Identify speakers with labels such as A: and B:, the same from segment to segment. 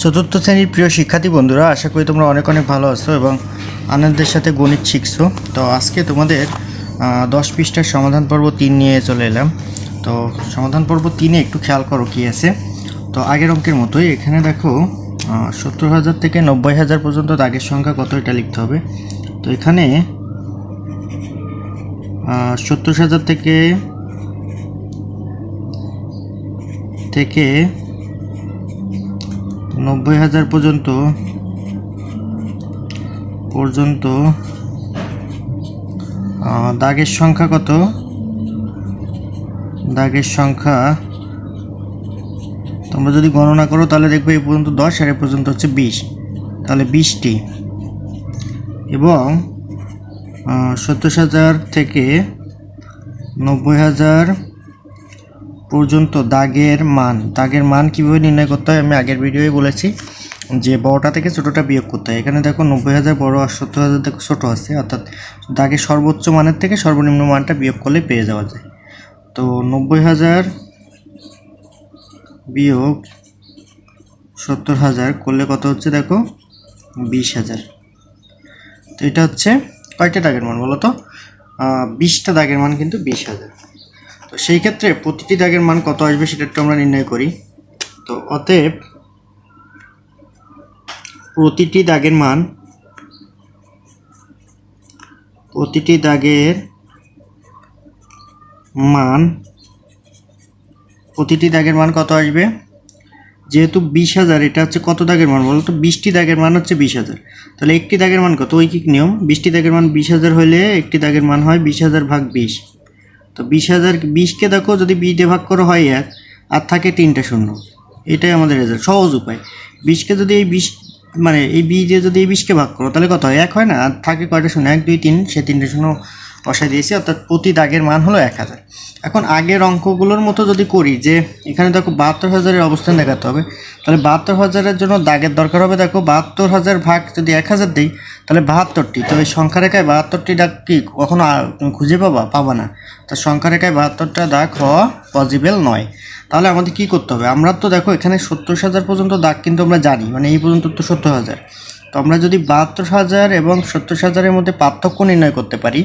A: চতুর্থ শ্রেণির প্রিয় শিক্ষার্থী বন্ধুরা, আশা করি তোমরা অনেক অনেক ভালো আছো এবং আনন্দের সাথে গণিত শিখছো। তো আজকে তোমাদের দশ পৃষ্ঠার সমাধান পর্ব তিন নিয়ে চলে এলাম। তো সমাধান পর্ব তিনে একটু খেয়াল করো কী আছে। তো আগের অঙ্কের মতোই এখানে দেখো সত্তর হাজার থেকে নব্বই হাজার পর্যন্ত দাগের সংখ্যা কত এটা লিখতে হবে। তো এখানে সত্তর হাজার থেকে থেকে নব্বই হাজার পর্যন্ত পর্যন্ত দাগের সংখ্যা কত? দাগের সংখ্যা, তোমরা যদি গণনা করো, তাহলে দেখবে এই পর্যন্ত দশ, আর এ পর্যন্ত হচ্ছে বিশ। তাহলে বিশটি। এবং সত্তর হাজার থেকে নব্বই হাজার পর্যন্ত দাগের মান। দাগের মান কীভাবে নির্ণয় করতে হয় আমি আগের ভিডিওয়ে বলেছি যে বড়টা থেকে ছোটোটা বিয়োগ করতে হয়। এখানে দেখো নব্বই হাজার বড়ো আর সত্তর হাজার দেখো ছোটো আছে। অর্থাৎ দাগের সর্বোচ্চ মানের থেকে সর্বনিম্ন মানটা বিয়োগ করলে পেয়ে যাওয়া যায়। তো নব্বই হাজার বিয়োগ সত্তর হাজার করলে কত হচ্ছে দেখো? বিশ হাজার। তো এটা হচ্ছে কয়টা দাগের মান বলো তো? বিশটা দাগের মান কিন্তু বিশ হাজার। সেই ক্ষেত্রে প্রতিটি দাগের মান কত আসবে সেটা একটু আমরা নির্ণয় করি। তো অতএব প্রতিটি দাগের মান, প্রতিটি দাগের মান, প্রতিটি দাগের মান কত আসবে? যেহেতু বিশ হাজার, এটা হচ্ছে কত দাগের মান বলো তো বিশটি দাগের মান হচ্ছে বিশ হাজার। তাহলে একটি দাগের মান কত? ঐকিক নিয়ম। বিশটি দাগের মান বিশ হাজার হলে একটি দাগের মান হয় বিশ হাজার ভাগ বিশ। তো বিশ হাজার বিশকে দেখো যদি বিশ দিয়ে ভাগ করো হয় এক, আর থাকে তিনটা শূন্য। এটাই আমাদের রেজাল্ট সহজ উপায়। বিশকে যদি এই বিশ মানে এই বিশ দিয়ে যদি এই বিশকে ভাগ করো, তাহলে কত হয়? এক হয় না? আর থাকে কয়টা শূন্য? এক, দুই, তিন, সে তিনটে শূন্য বসাই দিয়েছি, অর্থাৎ প্রতি দাগের মান হলো এক হাজার। এখন আগের অঙ্কগুলোর মতো যদি করি, যে এখানে দেখো বাহাত্তর হাজারের অবস্থান দেখাতে হবে, তাহলে বাহাত্তর হাজারের জন্য দাগের দরকার হবে, দেখো বাহাত্তর হাজার ভাগ যদি এক হাজার দিই তাহলে বাহাত্তরটি তো এই সংখ্যা রেখায় বাহাত্তরটি দাগ কি? কখনো খুঁজে পাবা? পাবা না। তো সংখ্যা রেখায় বাহাত্তরটা দাগ হওয়া পসিবল নয়। তাহলে আমাদের কি করতে হবে? আমরা তো দেখো এখানে সত্তর হাজার পর্যন্ত দাগ কিন্তু আমরা জানি মানে এই পর্যন্ত তো সত্তর হাজার। তো আমরা যদি বাহাত্তর হাজার এবং সত্তর হাজারের মধ্যে পার্থক্য নির্ণয় করতে পারি,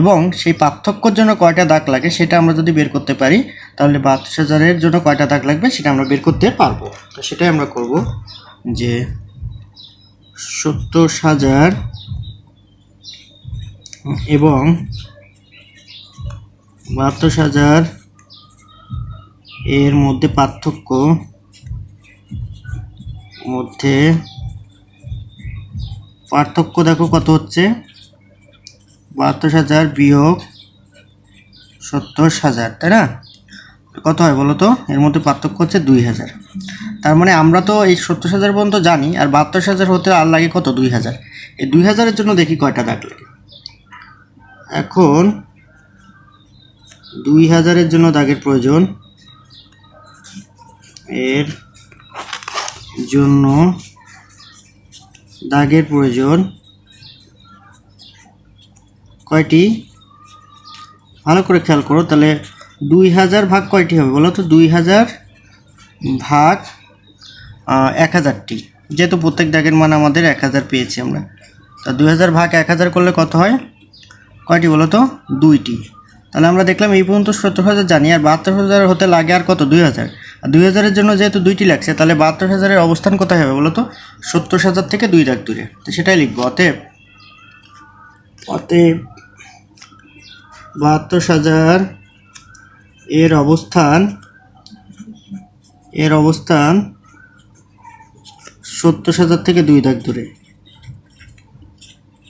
A: এবং সেই পার্থক্যর জন্য কয়টা দাগ লাগে সেটা আমরা যদি বের করতে পারি, তাহলে বাহাত্তর হাজারের জন্য কয়টা দাগ লাগবে সেটা আমরা বের করতে পারব। তো সেটাই আমরা করব যে সত্তর হাজার এবং বাহাত্তর হাজার এর মধ্যে পার্থক্য মধ্যে পার্থক্য দেখো কত হচ্ছে? বাহাত্তর হাজার বিয়োগ সত্তর হাজার, তাই না? কত হয় বলো তো? এর মধ্যে পার্থক্য হচ্ছে দুই হাজার। তার মানে আমরা তো এই সত্তর হাজার পর্যন্ত জানি, আর বাহাত্তর হাজার হতে আর লাগে কত? দুই হাজার। এই দুই হাজারের জন্য দেখি কয়টা দাগ লাগে। এখন দুই হাজারের জন্য দাগের প্রয়োজন এর জন্য দাগের প্রয়োজন কয়টি? ভালো করে খেয়াল করো, তাহলে দুই হাজার ভাগ কয়টি হবে বলো তো? দুই হাজার ভাগ এক হাজারটি। যেহেতু প্রত্যেক দাগের মান আমাদের এক হাজার পেয়েছি আমরা। তা দুই হাজার ভাগ এক হাজার করলে কত হয়? কয়টি বলো তো? দুইটি। তাহলে আমরা দেখলাম এই পর্যন্ত সত্তর হাজার জানি, আর বাহাত্তর হাজার হতে লাগে আর কত? দুই হাজার। আর দুই হাজারের জন্য যেহেতু দুইটি লাগছে, তাহলে বাহাত্তর হাজারের অবস্থান কোথায় হবে বলো তো? সত্তর হাজার থেকে দুই লাখ দূরে। তো সেটাই লিখব, অতএব অতএব বাহাত্তর হাজার এর অবস্থান এর অবস্থান সত্তর হাজার থেকে দুই দাগ দূরে।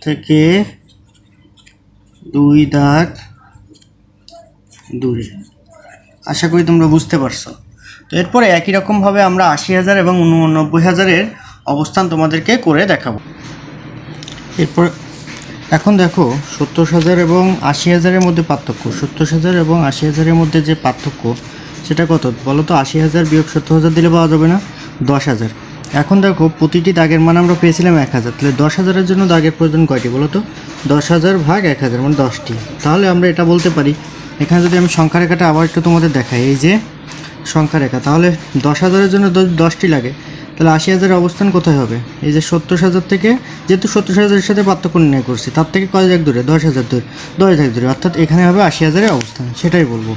A: থেকে দুই দাগ দূরে। আশা করি তোমরা বুঝতে পারছ। তো এরপরে একই রকমভাবে আমরা আশি হাজার এবং উননব্বই হাজারের অবস্থান তোমাদেরকে করে দেখাবো। এরপর এখন দেখো, সত্তর হাজার এবং আশি হাজারের মধ্যে পার্থক্য। সত্তর হাজার এবং আশি হাজারের মধ্যে যে পার্থক্য, সেটা কত? বলো তো, আশি হাজার বিয়োগ সত্তর হাজার দিলে পাওয়া যাবে না? দশ হাজার। এখন দেখো, প্রতিটি দাগের মান আমরা পেয়েছিলাম এক হাজার। তাহলে দশ হাজারের জন্য দাগের প্রয়োজন কয়টি বলো তো? দশ হাজার ভাগ এক হাজার মানে দশটি। তাহলে আমরা এটা বলতে পারি। এখানে যদি আমি সংখ্যা রেখাটা আবার একটু তোমাদের দেখাই, এই যে সংখ্যা রেখা, তাহলে দশ হাজারের জন্য দশটি লাগে। তাহলে আশি হাজারের অবস্থান কোথায় হবে? এই যে সত্তর হাজার থেকে, যেহেতু সত্তর হাজারের সাথে পার্থক্য নির্ণয় করছি, তার থেকে কয় দাগ দূরে? দশ হাজার দূরে। দশ দাগ দূরে, অর্থাৎ এখানে হবে আশি হাজারের অবস্থান, সেটাই বলব।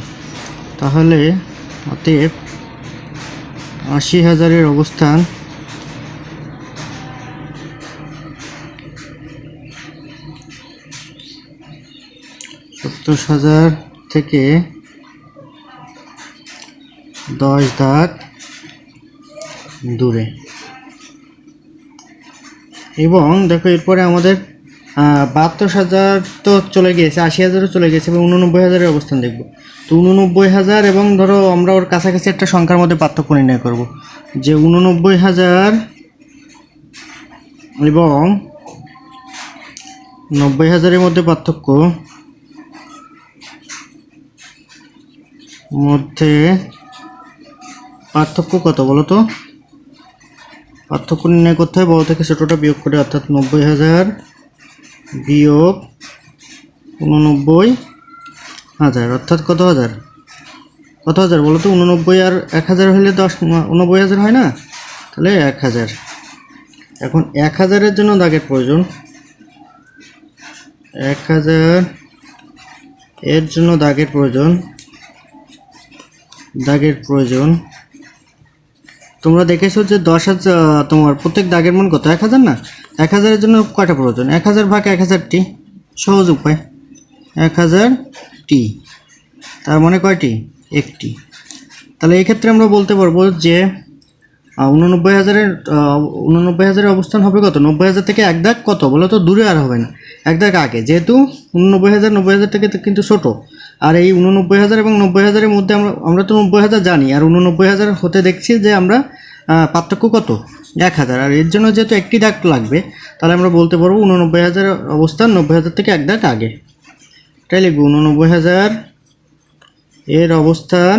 A: তাহলে অতএব আশি হাজারের অবস্থান সত্তর হাজার থেকে দশ দাগ দূরে। এবং দেখো এরপরে আমাদের বাহাত্তর হাজার তো চলে গিয়েছে, আশি হাজারও চলে গেছে এবং উননব্বই হাজারের অবস্থান দেখব। তো উননব্বই হাজার এবং ধরো আমরা ওর কাছাকাছি একটা সংখ্যার মধ্যে পার্থক্য নির্ণয় করব। যে উননব্বই হাজার এবং নব্বই হাজারের মধ্যে পার্থক্য মধ্যে পার্থক্য কত বলো তো পার্থক্য নির্ণয় করতে হয়, বড় থেকে ছোটোটা বিয়োগ করে, অর্থাৎ নব্বই হাজার বিয়োগ উননব্বই হাজার, অর্থাৎ কত হাজার? কত হাজার? বলো তো উননব্বই আর এক হাজার হলে দশ উনব্বই হাজার হয় না? তাহলে এক হাজার। এখন এক হাজারের জন্য দাগের প্রয়োজন। এক হাজার এর জন্য দাগের প্রয়োজন। দাগের প্রয়োজন। তোমরা দেখেছ যে দশ হাজার তোমার প্রত্যেক দাগের মান কত? এক হাজার না? এক হাজারের জন্য কয়টা প্রয়োজন? এক হাজার ভাগ এক হাজারটি সহজ উপায়। এক হাজার টি। তার মানে কয়টি? একটি। তাহলে এই ক্ষেত্রে আমরা বলতে পারব যে উননব্বই হাজারের উননব্বই হাজারের অবস্থান হবে কত? নব্বই হাজার থেকে এক দাগ কত? বলো তো দূরে আর হবে না। এক দাগ আগে, যেহেতু উননব্বই হাজার, নব্বই হাজার থেকে কিন্তু ছোটো। আর এই উননব্বই হাজার এবং নব্বই হাজারের মধ্যে আমরা আমরা তো নব্বই হাজার জানি, আর উননব্বই হাজার হতে দেখছি যে আমরা পার্থক্য কত? এক হাজার। আর এর জন্য যেহেতু একটি দাগ লাগবে, তাহলে আমরা বলতে পারব উননব্বই হাজার অবস্থান নব্বই হাজার থেকে এক দাগ আগে। তাই লিখব উননব্বই হাজার এর অবস্থান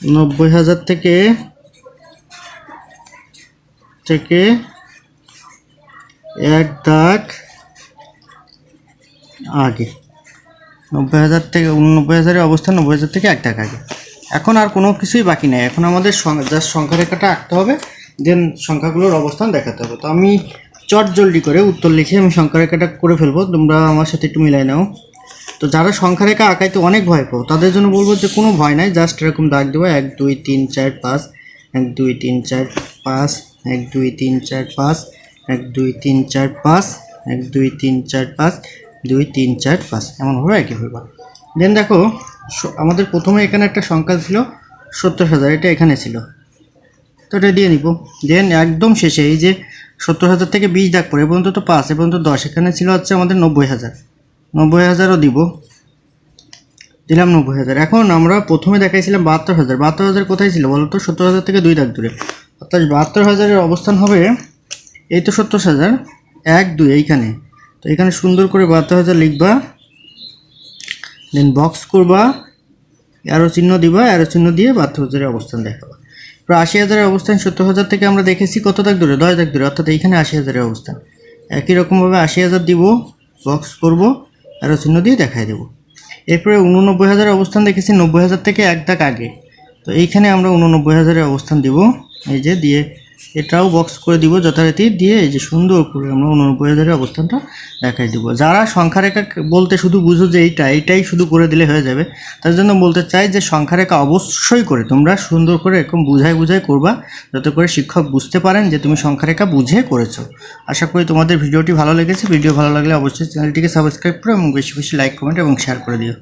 A: নব্বই হাজার থেকে থেকে এক দাগ আগে। নব্বই হাজার থেকে নব্বই হাজারের অবস্থান নব্বই হাজার থেকে এক দাগ আগে। এখন আর কোনো কিছুই বাকি নেই। এখন আমাদের জাস্ট সংখ্যা রেখাটা আঁকতে হবে দেন সংখ্যাগুলোর অবস্থান দেখাতে হবে। তো আমি চট জলদি করে উত্তর লিখে আমি সংখ্যা রেখাটা করে ফেলব। তোমরা আমার সাথে একটু মিলাই নাও। তো যারা সংখ্যা রেখা আঁকাইতে অনেক ভয় পাও, তাদের জন্য বলব যে কোনো ভয় নাই জাস্ট এরকম দাগ দেবো। এক, দুই, তিন, চার, পাঁচ, এক, দুই, তিন, চার, পাঁচ, এক, দুই, তিন, চার, পাঁচ এক, দুই, তিন, চার, পাঁচ। এক, দুই, তিন, চার, পাঁচ। দুই, তিন, চার, পাঁচ। এমনভাবে একই হইবা দেন দেখো আমাদের প্রথমে এখানে একটা সংখ্যা ছিল সত্তর হাজার, এটা এখানে ছিল। তো এটা দিয়ে নিব। দেন একদম শেষে এই যে সত্তর হাজার থেকে বিশ দাগ পরে পর্যন্ত তো পাঁচ, এ পর্যন্ত দশ, এখানে ছিল হচ্ছে আমাদের নব্বই হাজার। নব্বই হাজারও দিব। দিলাম নব্বই হাজার। এখন আমরা প্রথমে দেখাইছিলাম বাহাত্তর হাজার। বাহাত্তর হাজার কোথায় ছিল বলো তো সত্তর হাজার থেকে দুই দাগ দূরে। অর্থাৎ বাহাত্তর হাজারের অবস্থান হবে এই তো সত্তর হাজার। এক, দুই, এইখানে। তো এখানে সুন্দর করে বাহাত্তর হাজার লিখবা। দেন বক্স করবা। অ্যারো চিহ্ন দিবা। অ্যারো চিহ্ন দিয়ে বাহাত্তর হাজারের অবস্থান দেখাবা। প্রায় আশি হাজারের অবস্থান সত্তর হাজার থেকে আমরা দেখেছি কত দাগ দূরে দশ দাগ দূরে অর্থাৎ এইখানে আশি হাজারের অবস্থান। একই রকমভাবে আশি হাজার দিব। বক্স করব। অ্যারো চিহ্ন দিয়ে দেখাই দেবো। এরপরে উননব্বই হাজারের অবস্থান দেখেছি। নব্বই হাজার থেকে এক দাগ আগে। তো এইখানে আমরা উননব্বই হাজারের অবস্থান দিব। এই যে দিয়ে এটাও বক্স করে দিব যথারীতি। দিয়ে এই যে সুন্দর করে আমরা উননব্বই অবস্থানটা দেখাই দিব। যারা সংখ্যা রেখা বলতে শুধু বুঝো যে এইটা, এইটাই শুধু করে দিলে হয়ে যাবে। তার জন্য বলতে চাই যে সংখ্যা রেখা অবশ্যই করে। তোমরা সুন্দর করে এরকম বুঝাই বুঝাই করবা, যাতে করে শিক্ষক বুঝতে পারেন যে তুমি সংখ্যা রেখা বুঝে করেছ। আশা করি তোমাদের ভিডিওটি ভালো লেগেছে। ভিডিও ভালো লাগলে অবশ্যই চ্যানেলটিকে সাবস্ক্রাইব করো এবং বেশি বেশি লাইক কমেন্ট এবং শেয়ার করে দিও।